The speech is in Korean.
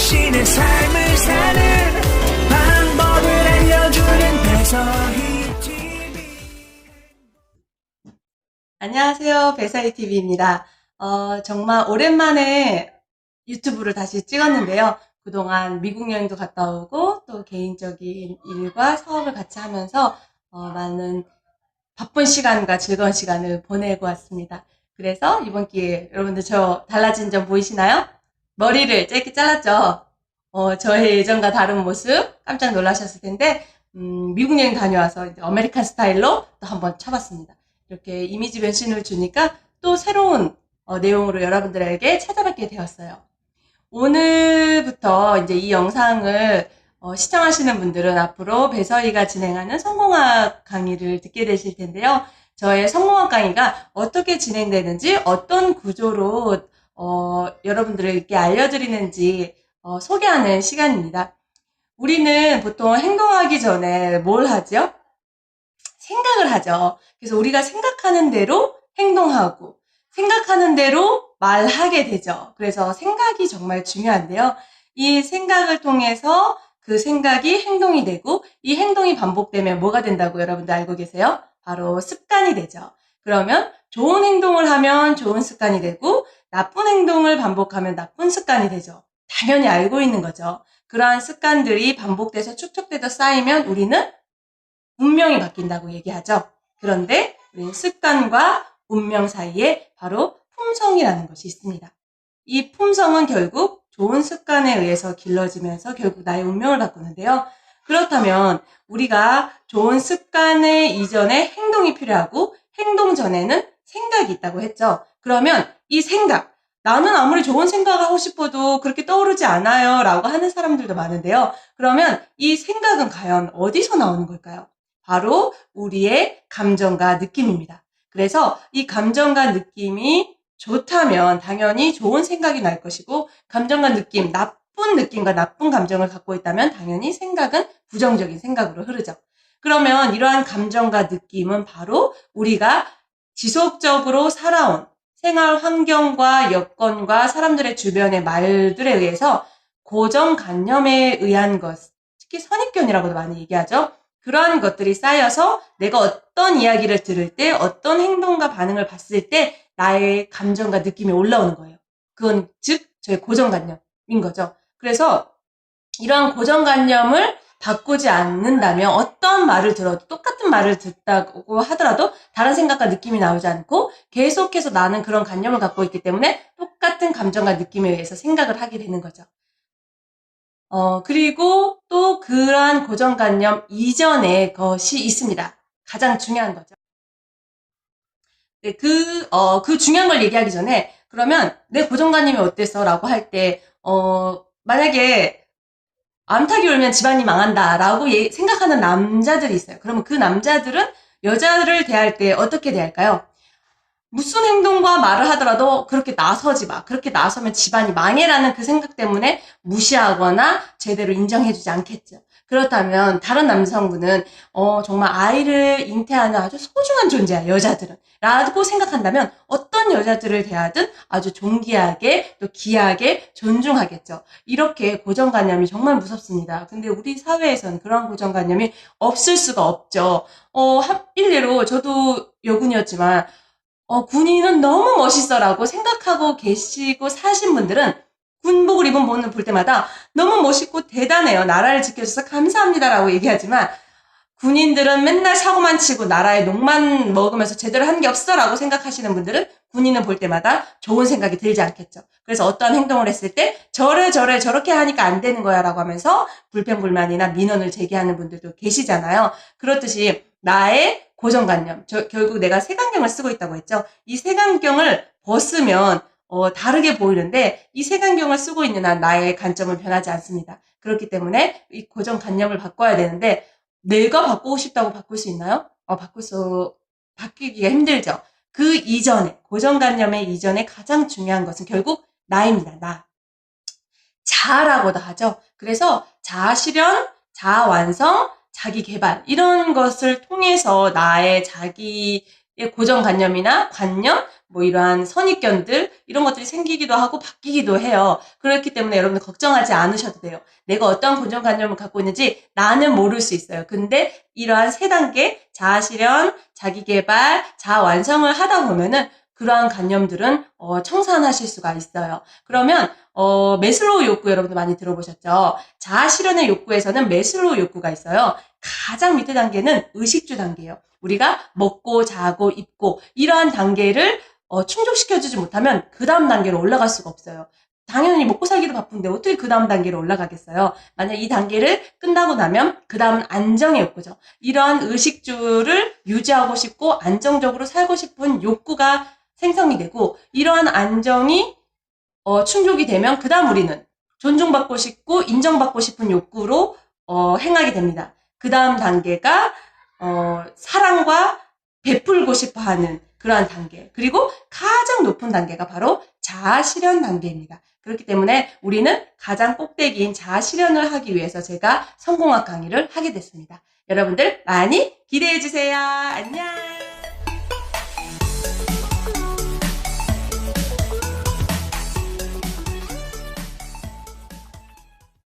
당신의 삶을 사는 방법을 알려주는 배서희 TV 안녕하세요. 배사이 TV입니다. 어, 정말 오랜만에 유튜브를 다시 찍었는데요. 그동안 미국 여행도 갔다 오고 또 개인적인 일과 사업을 같이 하면서 어, 많은 바쁜 시간과 즐거운 시간을 보내고 왔습니다. 그래서 이번 기회에 여러분들 저 달라진 점 보이시나요? 머리를 짧게 잘랐죠? 어, 저의 예전과 다른 모습 깜짝 놀라셨을 텐데 음, 미국 여행 다녀와서 이제 아메리칸 스타일로 또 한번 쳐봤습니다. 이렇게 이미지 변신을 주니까 또 새로운 어, 내용으로 여러분들에게 찾아뵙게 되었어요. 오늘부터 이제 이 영상을 어, 시청하시는 분들은 앞으로 배서희가 진행하는 성공학 강의를 듣게 되실 텐데요. 저의 성공학 강의가 어떻게 진행되는지, 어떤 구조로 어, 여러분들에게 알려드리는지 어, 소개하는 시간입니다. 우리는 보통 행동하기 전에 뭘 하죠? 생각을 하죠. 그래서 우리가 생각하는 대로 행동하고 생각하는 대로 말하게 되죠. 그래서 생각이 정말 중요한데요. 이 생각을 통해서 그 생각이 행동이 되고 이 행동이 반복되면 뭐가 된다고 여러분들 알고 계세요? 바로 습관이 되죠. 그러면 좋은 행동을 하면 좋은 습관이 되고 나쁜 행동을 반복하면 나쁜 습관이 되죠. 당연히 알고 있는 거죠. 그러한 습관들이 반복돼서 축적돼서 쌓이면 우리는 운명이 바뀐다고 얘기하죠. 그런데 우리 습관과 운명 사이에 바로 품성이라는 것이 있습니다. 이 품성은 결국 좋은 습관에 의해서 길러지면서 결국 나의 운명을 바꾸는데요. 그렇다면 우리가 좋은 습관의 이전에 행동이 필요하고 행동 전에는 생각이 있다고 했죠. 그러면 이 생각, 나는 아무리 좋은 생각을 하고 싶어도 그렇게 떠오르지 않아요. 라고 하는 사람들도 많은데요. 그러면 이 생각은 과연 어디서 나오는 걸까요? 바로 우리의 감정과 느낌입니다. 그래서 이 감정과 느낌이 좋다면 당연히 좋은 생각이 날 것이고 감정과 느낌, 나쁜 느낌과 나쁜 감정을 갖고 있다면 당연히 생각은 부정적인 생각으로 흐르죠. 그러면 이러한 감정과 느낌은 바로 우리가 지속적으로 살아온 생활 환경과 여건과 사람들의 주변의 말들에 의해서 고정관념에 의한 것, 특히 선입견이라고도 많이 얘기하죠. 그러한 것들이 쌓여서 내가 어떤 이야기를 들을 때 어떤 행동과 반응을 봤을 때 나의 감정과 느낌이 올라오는 거예요. 그건 즉 저의 고정관념인 거죠. 그래서 이러한 고정관념을 바꾸지 않는다면 어떤 말을 들어도 똑같은 말을 듣다고 하더라도 다른 생각과 느낌이 나오지 않고 계속해서 나는 그런 관념을 갖고 있기 때문에 똑같은 감정과 느낌에 의해서 생각을 하게 되는 거죠. 어, 그리고 또 그러한 고정관념 이전의 것이 있습니다. 가장 중요한 거죠. 네, 그, 어, 그 중요한 걸 얘기하기 전에, 그러면 내 고정관념이 어땠어? 라고 할 때, 어, 만약에 암탉이 울면 집안이 망한다라고 예- 생각하는 남자들이 있어요. 그러면 그 남자들은 여자를 대할 때 어떻게 대할까요? 무슨 행동과 말을 하더라도 그렇게 나서지 마. 그렇게 나서면 집안이 망해라는 그 생각 때문에 무시하거나 제대로 인정해주지 않겠죠. 그렇다면 다른 남성분은 어, 정말 아이를 잉태하는 아주 소중한 존재야 여자들은 라고 생각한다면 어떤 여자들을 대하든 아주 존귀하게 또 귀하게 존중하겠죠. 이렇게 고정관념이 정말 무섭습니다. 근데 우리 사회에서는 그런 고정관념이 없을 수가 없죠. 어, 한, 일례로 저도 여군이었지만 어, 군인은 너무 멋있어라고 생각하고 계시고 사신 분들은 군복을 입은 분을 볼 때마다 너무 멋있고 대단해요. 나라를 지켜줘서 감사합니다라고 얘기하지만 군인들은 맨날 사고만 치고 나라에 녹만 먹으면서 제대로 한 게 없어라고 생각하시는 분들은 군인을 볼 때마다 좋은 생각이 들지 않겠죠. 그래서 어떠한 행동을 했을 때 저래 저래 저렇게 하니까 안 되는 거야라고 하면서 불평불만이나 민원을 제기하는 분들도 계시잖아요. 그렇듯이 나의 고정관념, 저, 결국 내가 색안경을 쓰고 있다고 했죠. 이 색안경을 벗으면 어, 다르게 보이는데 이 색안경을 쓰고 있는 한 나의 관점은 변하지 않습니다. 그렇기 때문에 이 고정관념을 바꿔야 되는데 내가 바꾸고 싶다고 바꿀 수 있나요? 어, 바꿀 수 바뀌기가 힘들죠. 그 이전에 고정관념의 이전에 가장 중요한 것은 결국 나입니다. 나. 자아라고도 하죠. 그래서 자아 실현, 자아 완성, 자기 개발 이런 것을 통해서 나의 자기의 예, 고정관념이나 관념, 뭐 이러한 선입견들 이런 것들이 생기기도 하고 바뀌기도 해요. 그렇기 때문에 여러분들 걱정하지 않으셔도 돼요. 내가 어떤 고정관념을 갖고 있는지 나는 모를 수 있어요. 근데 이러한 세 단계 자아실현, 자기개발, 자아완성을 하다 보면은 그러한 관념들은 어, 청산하실 수가 있어요. 그러면 어, 메슬로우 욕구 여러분들 많이 들어보셨죠? 자아 실현의 욕구에서는 메슬로우 욕구가 있어요. 가장 밑에 단계는 의식주 단계예요. 우리가 먹고 자고 입고 이러한 단계를 어, 충족시켜주지 못하면 그 다음 단계로 올라갈 수가 없어요. 당연히 먹고 살기도 바쁜데 어떻게 그 다음 단계로 올라가겠어요? 만약 이 단계를 끝나고 나면 그 다음은 안정의 욕구죠. 이러한 의식주를 유지하고 싶고 안정적으로 살고 싶은 욕구가 생성이 되고 이러한 안정이 어, 충족이 되면 그 다음 우리는 존중받고 싶고 인정받고 싶은 욕구로 어, 행하게 됩니다. 그 다음 단계가 어, 사랑과 베풀고 싶어 하는 그러한 단계. 그리고 가장 높은 단계가 바로 자아 실현 단계입니다. 그렇기 때문에 우리는 가장 꼭대기인 자아 실현을 하기 위해서 제가 성공학 강의를 하게 됐습니다. 여러분들 많이 기대해 주세요. 안녕!